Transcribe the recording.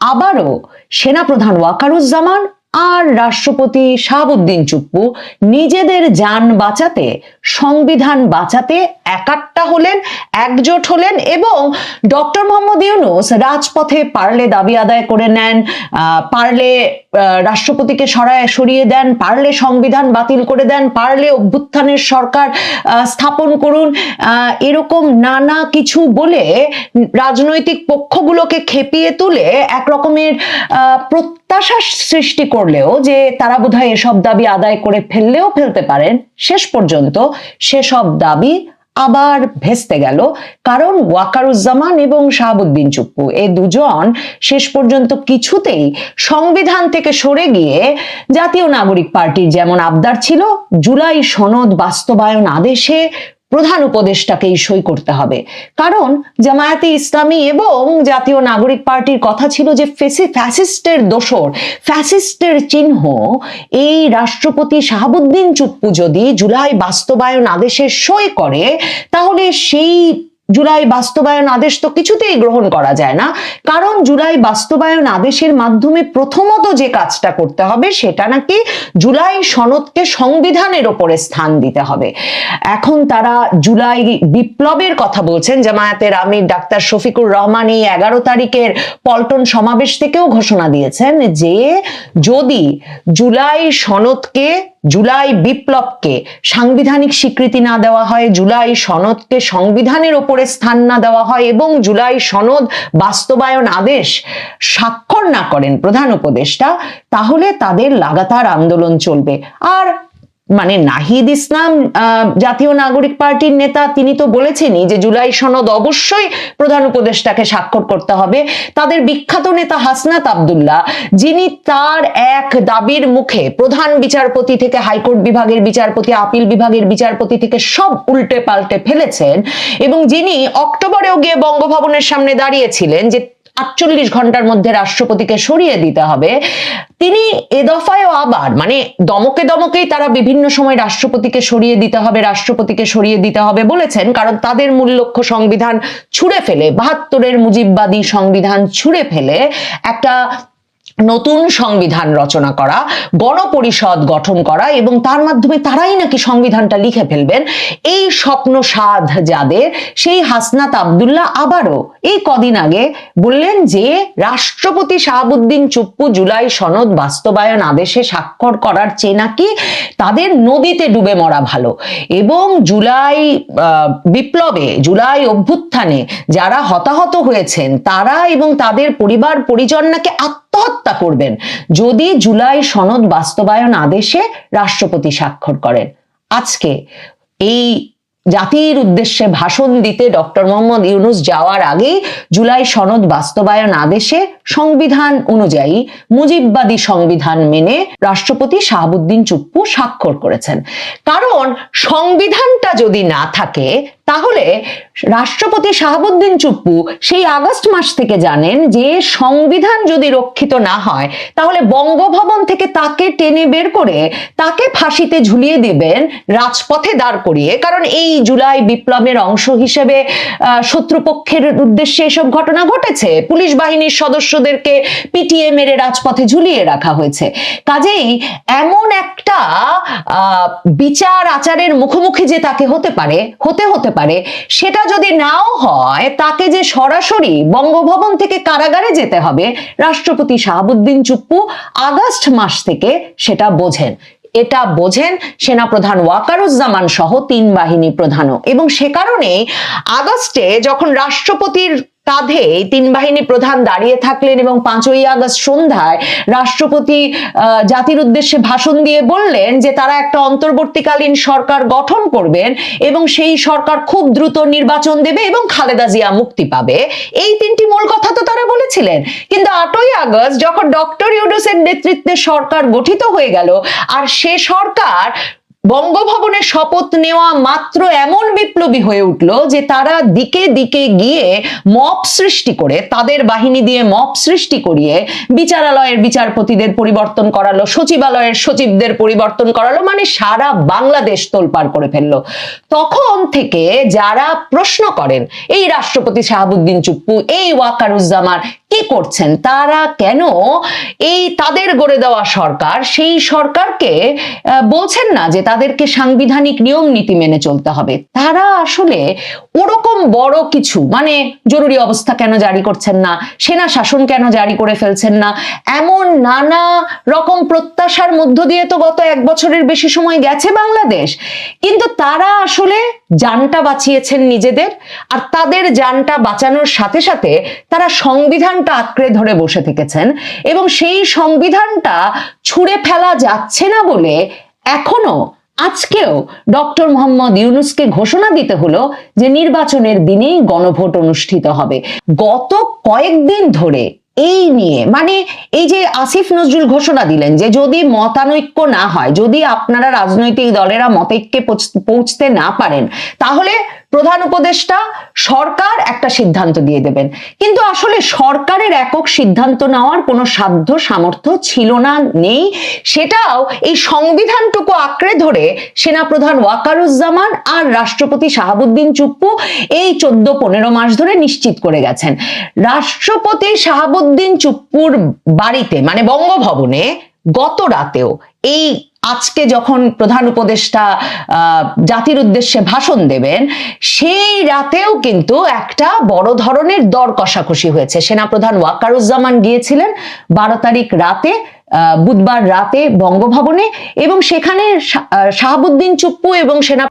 আবারও সেনাপ্রধান ওয়াকারুজ্জামান আর রাষ্ট্রপতি শাহাবুদ্দিন চুপ্পু নিজেদের যান বাঁচাতে সংবিধান বাঁচাতে একাট্টা হলেন একজোট হলেন এবং ডক্টর মোহাম্মদ ইউনুস রাজপথে পারলে দাবি আদায় করে নেন পারলে রাষ্ট্রপতিকে সরায় সরিয়ে দেন পারলে সংবিধান বাতিল করে দেন পারলে অভ্যুত্থানের সরকার স্থাপন করুন এরকম নানা কিছু বলে রাজনৈতিক পক্ষগুলোকে খেপিয়ে তুলে এক রকমের আহ, প্রত্যাশা সৃষ্টি করলেও যে তারা বোধহয় এসব দাবি আদায় করে ফেললেও ফেলতে পারেন, শেষ পর্যন্ত সেসব দাবি আবার ভেস্তে গেল। কারণ ওয়াকারুজ্জামান এবং শাহাবুদ্দিন চুপ্পু, এ দুজন শেষ পর্যন্ত কিছুতেই সংবিধান থেকে সরে গিয়ে জাতীয় নাগরিক পার্টির যেমন আবদার ছিল, জুলাই সনদ বাস্তবায়ন আদেশে প্রধান উপদেষ্টাকেই সই করতে হবে। কারণ জামায়াতে ইসলামী এবং জাতীয় নাগরিক পার্টির কথা ছিল যে ফেসি, ফ্যাসিস্টের দোসর ফ্যাসিস্টের চিহ্ন এই রাষ্ট্রপতি শাহাবুদ্দিন চুপ্পু যদি জুলাই বাস্তবায়ন আদেশে সই করে, তাহলে সেই জুলাই বাস্তবায়ন আদেশ তো কিছুতেই গ্রহণ করা যায় না। কারণ জুলাই বাস্তবায়ন আদেশের মাধ্যমে প্রথমত যে কাজটা করতে হবে, সেটা নাকি জুলাই সনদকে সংবিধানের ওপরে স্থান দিতে হবে। এখন তারা জুলাই বিপ্লবের কথা বলছেন, জামায়াতের আমির ডাক্তার শফিকুর রহমান এই এগারো তারিখের পল্টন সমাবেশ থেকেও ঘোষণা দিয়েছেন যে যদি জুলাই সনদকে জুলাই বিপ্লবকে সাংবিধানিক স্বীকৃতি না দেওয়া হয়, জুলাই সনদকে সংবিধানের ওপরে স্থান না দেওয়া হয় এবং জুলাই সনদ বাস্তবায়ন আদেশ স্বাক্ষর না করেন প্রধান উপদেষ্টা, তাহলে তাদের লাগাতার আন্দোলন চলবে। আর মানে নাহিদ ইসলাম জাতীয় নাগরিক পার্টির নেতা, তিনি তো বলেছেনই যে জুলাই সনদ অবশ্যই প্রধান উপদেষ্টাকে স্বাক্ষর করতে হবে। তাদের বিখ্যাত নেতা হাসনাত আবদুল্লাহ, যিনি তার এক দাবির মুখে প্রধান বিচারপতি থেকে হাইকোর্ট বিভাগের বিচারপতি, আপিল বিভাগের বিচারপতি থেকে সব উল্টে পাল্টে ফেলেছেন এবং যিনি অক্টোবরেও গিয়ে বঙ্গভবনের সামনে দাঁড়িয়েছিলেন যে আটচল্লিশ ঘণ্টার মধ্যে রাষ্ট্রপতিকে সরিয়ে দিতে হবে। তিনি এ দফায়ও আবার মানে দমকে দমকেই তারা বিভিন্ন সময় রাষ্ট্রপতিকে সরিয়ে দিতে হবে, রাষ্ট্রপতিকে সরিয়ে দিতে হবে বলেছেন, কারণ তাদের মূল লক্ষ্য সংবিধান ছুঁড়ে ফেলে, বাহাত্তরের মুজিববাদী সংবিধান ছুঁড়ে ফেলে একটা নতুন সংবিধান রচনা করা, গণপরিষদ গঠন করা এবং তার মাধ্যমে তারাই নাকি সংবিধানটা লিখে ফেলবেন, এই স্বপ্ন সাধ যাদের, সেই হাসনাত আবদুল্লাহ আবারও এই কদিন আগে বললেন যে, রাষ্ট্রপতি শাহাবুদ্দিন চুপ্পু জুলাই সনদ বাস্তবায়ন আদেশে স্বাক্ষর করার চেয়ে নাকি তাদের নদীতে ডুবে মরা ভালো এবং জুলাই বিপ্লবে, জুলাই অভ্যুত্থানে যারা হতাহত হয়েছেন তারা এবং তাদের পরিবার পরিজন নাকি আত্মহত্যা করবেন যদি জুলাই সনদ বাস্তবায়ন আদেশে রাষ্ট্রপতি স্বাক্ষর করেন। আজকে এই জাতির উদ্দেশ্যে ভাষণ দিতে ডক্টর মোহাম্মদ ইউনুস যাওয়ার আগেই জুলাই সনদ বাস্তবায়ন আদেশে সংবিধান অনুযায়ী মুজিববাদী সংবিধান মেনে রাষ্ট্রপতি শাহাবুদ্দিন চুপ্পু স্বাক্ষর করেছেন। কারণ সংবিধানটা যদি না থাকে তাহলে রাষ্ট্রপতি শাহাবুদ্দিন চুপ্পু সেই আগস্ট মাস থেকে জানেন যে সংবিধান যদি রক্ষিত না হয়, তাহলে বঙ্গভবন থেকে তাকে টেনে বের করে তাকে ফাঁসিতে ঝুলিয়ে দিবেন, রাজপথে দাঁড় করিয়ে। কারণ এই জুলাই বিপ্লবের অংশ হিসেবে শত্রুপক্ষের উদ্দেশ্যে এসব ঘটনা ঘটেছে। পুলিশ বাহিনীর সদস্যদেরকে পিটিয়ে মেরে রাজপথে ঝুলিয়ে রাখা হয়েছে। কাজেই এমন একটা বিচার আচারের মুখোমুখি যে তাকে হতে পারে, হতে হতে পারে, সেটা যদি নাও হয়, তাকে যে সরাসরি বঙ্গভবন থেকে কারাগারে যেতে হবে, রাষ্ট্রপতি শাহাবুদ্দিন চুপ্পু আগস্ট মাস থেকে সেটা বোঝেন। এটা বোঝেন সেনাপ্রধান ওয়াকারুজ্জামান সহ তিন বাহিনী প্রধানও। এবং সে কারণে আগস্টে যখন রাষ্ট্রপতির কাঁধে তিন বাহিনী প্রধান দাঁড়িয়ে থাকলেন এবং পাঁচই আগস্ট সন্ধ্যায় রাষ্ট্রপতি জাতির উদ্দেশ্যে ভাষণ দিয়ে বললেন যে তারা একটা অন্তর্বর্তীকালীন সরকার গঠন করবেন এবং সেই সরকার খুব দ্রুত নির্বাচন দেবে এবং খালেদা জিয়া মুক্তি পাবে। এই তিনটি মূল কথা তো তারা বলেছিলেন। কিন্তু আটই আগস্ট যখন ডক্টর ইউনুসের নেতৃত্বে সরকার গঠিত হয়ে গেল, আর সে সরকার বঙ্গভবনে শপথ নেওয়া মাত্র এমন বিপ্লবী হয়ে উঠল যে তারা দিকে দিকে গিয়ে মপ সৃষ্টি করে, তাদের বাহিনী দিয়ে মপ সৃষ্টি করিয়ে বিচারালয়ের বিচারপতিদের পরিবর্তন করালো, সচিবালয়ের সচিবদের পরিবর্তন করালো মানে সারা বাংলাদেশ তোলপার করে ফেলল। তখন থেকে যারা প্রশ্ন করেন, এই রাষ্ট্রপতি শাহাবুদ্দিন চুপ্পু, এই ওয়াকারুজ্জামান কি করছেন? তারা কেন এই তাদের গড়ে দেওয়া সরকার? সেই সরকারকে বলছেন না যে তাদেরকে সাংবিধানিক নিয়ম নীতি মেনে চলতে হবে। তারা আসলে ওরকম বড় কিছু মানে জরুরি অবস্থা কেন জারি করছেন না? সেনা শাসন কেন জারি করে ফেলছেন না? এমন নানা রকম প্রত্যাশার মধ্য দিয়ে তো গত এক বছরের বেশি সময় গেছে বাংলাদেশ। কিন্তু তারা আসলে জানটা বাঁচিয়েছেন নিজেদের আর তাদের জানটা বাঁচানোর সাথে সাথে তারা সংবিধানটা আঁকড়ে ধরে বসে থেকেছেন এবং সেই সংবিধানটা ছুঁড়ে ফেলা যাচ্ছে না বলে এখনও আজকেও ডক্টর মোহাম্মদ ইউনুসকে ঘোষণা দিতে হলো যে নির্বাচনের দিনেই গণভোট অনুষ্ঠিত হবে। গত কয়েকদিন ধরে এই নিয়ে মানে এই যে আসিফ নজরুল ঘোষণা দিলেন যে যদি মতানৈক্য না হয়, যদি আপনারা রাজনৈতিক দলেরা মতৈক্যে পৌঁছ- পৌঁছতে না পারেন, তাহলে প্রধান উপদেষ্টা, সরকার একটা সিদ্ধান্ত দিয়ে দেবেন। কিন্তু আসলে সরকারের একক সিদ্ধান্ত নেওয়ার কোনো সাধ্য, সামর্থ্য ছিল না, নেই। সেটাও এই সংবিধানটুকু আঁকড়ে ধরে সেনাপ্রধান ওয়াকারুজ্জামান আর রাষ্ট্রপতি শাহাবুদ্দিন চুপ্পু এই চোদ্দ, পনেরো মাস ধরে নিশ্চিত করে গেছেন। রাষ্ট্রপতি শাহাবুদ্দিন চুপ্পুর বাড়িতে মানে বঙ্গভবনে গত রাতেও এই আজকে যখন প্রধান উপদেষ্টা জাতির উদ্দেশ্যে ভাষণ দেবেন, সেই রাতেও কিন্তু একটা বড় ধরনের দর কষাকষি হয়েছে। সেনাপ্রধান ওয়াকারুজ্জামান গিয়েছিলেন বারো তারিখ রাতে বুধবার রাতে বঙ্গভবনে এবং সেখানে শাহাবুদ্দিন চুপ্পু এবং সেনা